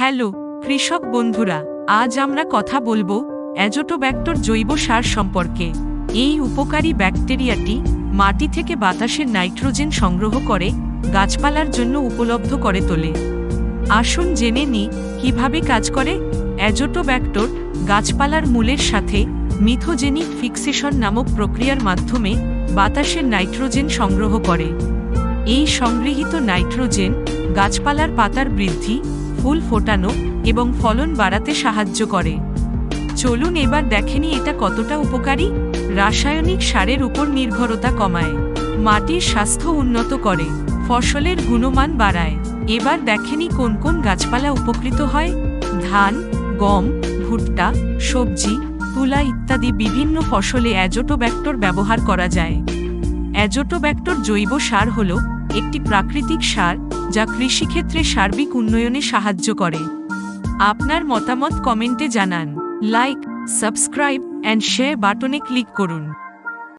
Hello, কৃষক বন্ধুরা, আজ আমরা কথা বলব অ্যাজোটোব্যাক্টর জৈব সার সম্পর্কে। এই উপকারী ব্যাকটেরিয়াটি মাটি থেকে বাতাসের নাইট্রোজেন সংগ্রহ করে গাছপালার জন্য উপলব্ধ করে তোলে। আসুন জেনে নি কীভাবে কাজ করে অ্যাজোটোব্যাক্টর গাছপালার মূলের সাথে মিথোজেনিক ফিক্সেশন নামক প্রক্রিয়ার মাধ্যমে বাতাসের নাইট্রোজেন সংগ্রহ করে। এই সংগৃহীত নাইট্রোজেন গাছপালার পাতার বৃদ্ধি ফুল ফোটানো এবং ফলন বাড়াতে সাহায্য করে। চলুন এবার দেখেনি এটা কতটা উপকারী? রাসায়নিক সারের উপর নির্ভরতা কমায়, মাটির স্বাস্থ্য উন্নত করে, ফসলের গুণমান বাড়ায়। এবার দেখেনি কোন কোন গাছপালা উপকৃত হয়? ধান, গম, ভুট্টা, সবজি, তুলা ইত্যাদি বিভিন্ন ফসলে অ্যাজোটোব্যাক্টর ব্যবহার করা যায়। অ্যাজোটোব্যাক্টর জৈব সার হল একটি প্রাকৃতিক সার যা কৃষিক্ষেত্রে সার্বিক উন্নয়নে সাহায্য করে। আপনার মতামত কমেন্টে জানান। লাইক, সাবস্ক্রাইব, অ্যান্ড শেয়ার বাটনে ক্লিক করুন।